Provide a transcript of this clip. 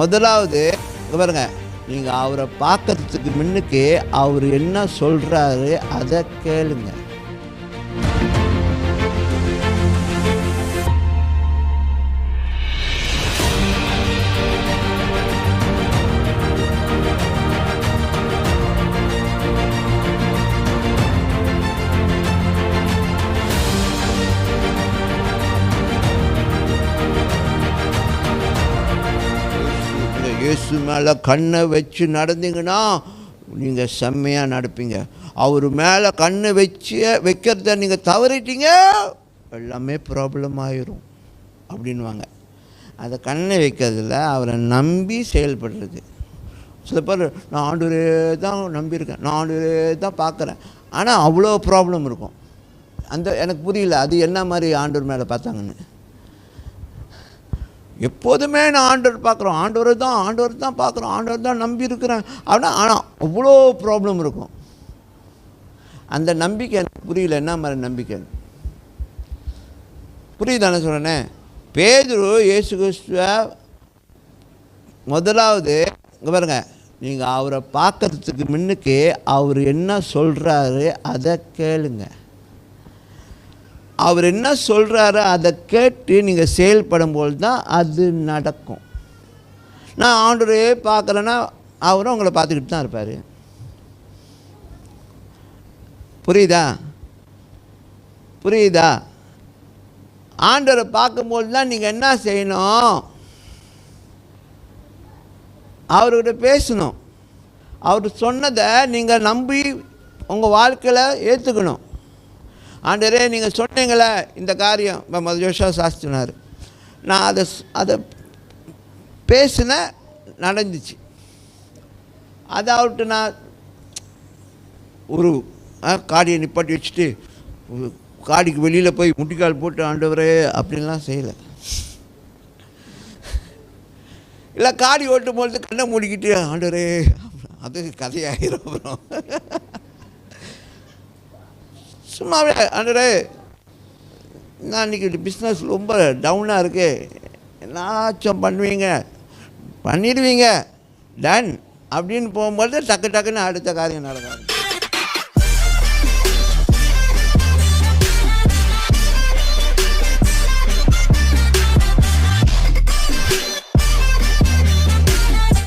முதலாவது பாருங்க நீங்கள் அவரை பார்க்கறதுக்கு முன்னுக்கு அவர் என்ன சொல்கிறாரு அதை கேளுங்க. இயேசு மேலே கண்ணை வச்சு நடந்தீங்கன்னா நீங்கள் செம்மையாக நடப்பீங்க. அவர் மேலே கண்ணை வச்சு வைக்கிறத நீங்கள் தவறிட்டீங்க எல்லாமே ப்ராப்ளம் ஆயிரும் அப்படின்வாங்க அதை கண்ணை வைக்கிறதுல அவரை நம்பி செயல்படுறது. சில பேர் நான் ஆண்டுரே தான் நம்பியிருக்கேன் நான் ஆண்டுரே தான் பார்க்குறேன். ஆனால் அவ்வளோ ப்ராப்ளம் இருக்கும். அந்த எனக்கு புரியல அது என்ன மாதிரி ஆண்டூர் மேலே பார்த்தாங்கன்னு. எப்போதுமே நான் ஆண்டவர் பார்க்குறோம். ஆண்டவர் தான் ஆண்டவர் தான் பார்க்குறோம். ஆண்டவர் தான் நம்பி இருக்கிறேன். ஆனால் ஆனால் அவ்வளோ ப்ராப்ளம் இருக்கும். அந்த நம்பிக்கை எனக்கு புரியல. என்ன மாதிரி நம்பிக்கை? புரியுதானே சொல்கிறேனே பேதுரு இயேசு கிறிஸ்துவ முதலாவது இங்கே பாருங்க. நீங்கள் அவரை பார்க்கறதுக்கு முன்னுக்கு அவர் என்ன சொல்கிறாரு அதை கேளுங்கள் அவர் என்ன சொல்கிறாரோ அதை கேட்டு நீங்கள் செயல்படும்போது தான் அது நடக்கும். நான் ஆண்டவரே பார்க்கலன்னா அவரும் உங்களை பார்த்துக்கிட்டு தான் இருப்பார். புரியுதா? புரியுதா? ஆண்டவரை பார்க்கும்போது தான் நீங்கள் என்ன செய்யணும்? அவர்கிட்ட பேசணும். அவர் சொன்னதை நீங்கள் நம்பி உங்கள் வாழ்க்கையில் ஏற்றுக்கணும் ஆண்டரே நீங்கள் சொன்னீங்களே இந்த காரியம். இப்போ மதுஜோஷா சாஸ்தினார் நான் அதை அதை பேசின நடந்துச்சு. அதை அவர்கிட்ட நான் ஒரு ஆ, காடியை நிப்பாட்டி வச்சுட்டு காடிக்கு வெளியில் போய் முட்டிக்கால் போட்டு ஆண்டவரே அப்படின்லாம் செய்யலை. இல்லை காடி ஓட்டும் பொழுது கண்ணை மூடிக்கிட்டு ஆண்டவரே அது கதையாயிரும் அப்புறம். சும்மாவே ஆண்டரே நான் இன்றைக்கி பிஸ்னஸ் ரொம்ப டவுனாக இருக்குது என்னாச்சும் பண்ணுவீங்க? பண்ணிடுவீங்க. டன் அப்படின்னு போகும்போது டக்கு டக்குன்னு அடுத்த காரியம் நடக்கும்